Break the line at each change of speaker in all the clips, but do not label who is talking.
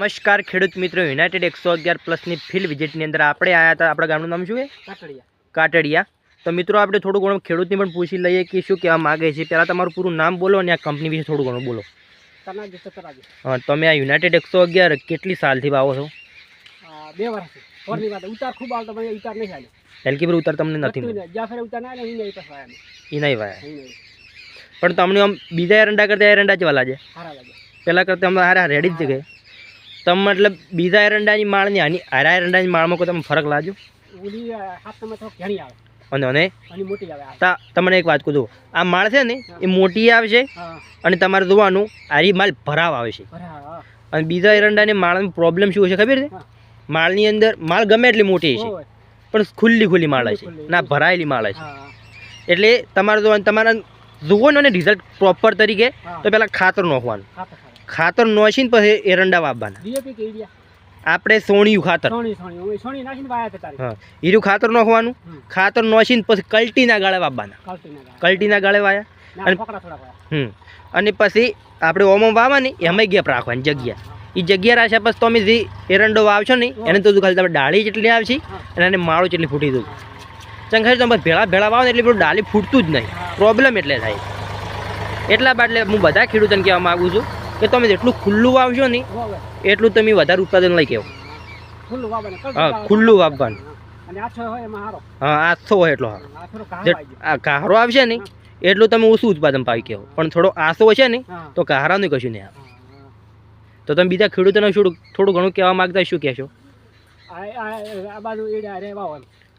નમસ્કાર ખેડૂત મિત્રો યુનાઇટેડ એકસો અગિયાર પ્લસની ફિલ્ડ વિઝિટની અંદર આપણે આવ્યા હતા. આપણા ગામનું નામ શું છે?
કાટડિયા.
કાટડિયા. તો મિત્રો આપણે થોડું ઘણું ખેડૂતને પણ પૂછી લઈએ કે શું કહેવા માગે છે. પહેલાં તમારું પૂરું નામ બોલો અને આ કંપની વિશે થોડું ઘણું બોલો. હા, તમે આ યુનાઇટેડ એકસો અગિયાર કેટલી સાલથી વાવો છો?
બે વર્ષ ફોરની વાત ઉતાર ખૂબ આવતો પણ ઉતાર નહીં હાલે
એલકી પર ઉતાર તમને નથી એ નહીં. વાયા
નહીં.
પણ તમને આમ બીજા એરંડા કરતાં એરંડા જ વાલા છે પહેલાં કરતાં અમે હારા રેડી જ છે તમે મતલબ બીજા એરંડાની માળની આની આરા એરંડાની માળમાં કોઈ તમે ફરક
આવે.
અને અને? તમને એક વાત કહું આ માળ છે ને એ મોટી આવે છે અને તમારે જોવાનું આરી માલ ભરાવ આવે છે. અને બીજા એરંડાની માળનો પ્રોબ્લેમ શું છે ખબર છે? માળની અંદર માળ ગમે એટલી મોટી છે પણ ખુલ્લી ખુલ્લી માળ છે ના ભરાયેલી માળ છે એટલે તમારે જોવાનું તમારા જુઓ ને રિઝલ્ટ પ્રોપર તરીકે તો પહેલાં ખાતર નાખવાનું. ખાતર નાખીને પછી એરંડા વાવવાના
ડીએપી કે ઈડિયા?
આપણે સોણિયું ખાતર. હીરું ખાતર નાખવાનું. ખાતર નાખીને પછી કલ્ટીના ગાળે વાવવાના
કાલતી
કલ્ટીના ગાળે વાયા. અને- અને પછી આપણે ઓમો વાવવાની એમાં ગેપ રાખવાની જગ્યા. એ જગ્યા રાખ્યા પછી તમે જે એરંડો વાવશો ને એને તો ખાલી તમે ડાળી જેટલી આવશે અને એને માળો જેટલી ફૂટી દઉં. ચંખાઈ તમે ભેળા ભેળા વાવો ને એટલે પેલું ડાળી ફૂટતું જ નહીં. પ્રોબ્લેમ એટલે થાય. એટલા બાદ એટલે હું બધા ખેડૂતોને કહેવા માગું છું કે તમે જેટલું ખુલ્લું વાવશો ને એટલું તમે વધારે ઉત્પાદન લઈ
ગયો
હા, ખુલ્લું વાવવાનું.
અને આછો હોય
હા એટલો હા કાહરો આવશે ને એટલું તમે ઓછું ઉત્પાદન પાવી કહો પણ થોડો આસો હશે ને તો કાહરાનું કશું નહીં આવે.
હા, હા.
તો તમે બીજા ખેડૂતોને શું થોડું ઘણું કહેવા માગતા શું કહેશો.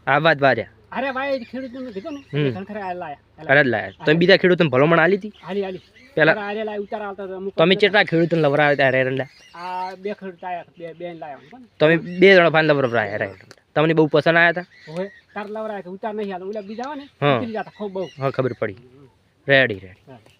આ
વાત વાર્યા.
અરે ભાઈ ખેડૂતને કીધું ને. ખરેખર આ લાયા
અરે લાયા તમે બીજા ખેડૂતોને ભલામણ આલી હતી?
આલી આલી.
પેલા
અરે લાય ઉતાર આવતા હતા
તમે કેટલા ખેડૂતોને લવરાવ્યા હતા એરંડા
આ બે ખેડૂત આયા બે બે લાયા
તમે બે જણા પાન લવરાવ્યા રે તમને બહુ પસંદ આયા હતા?
ઓય તાર લવરાય ઉતાર નહીં આલો. ઓલા બીજા ને ઉતરી જતા ખૂબ બહુ.
હા ખબર પડી. Ready ready.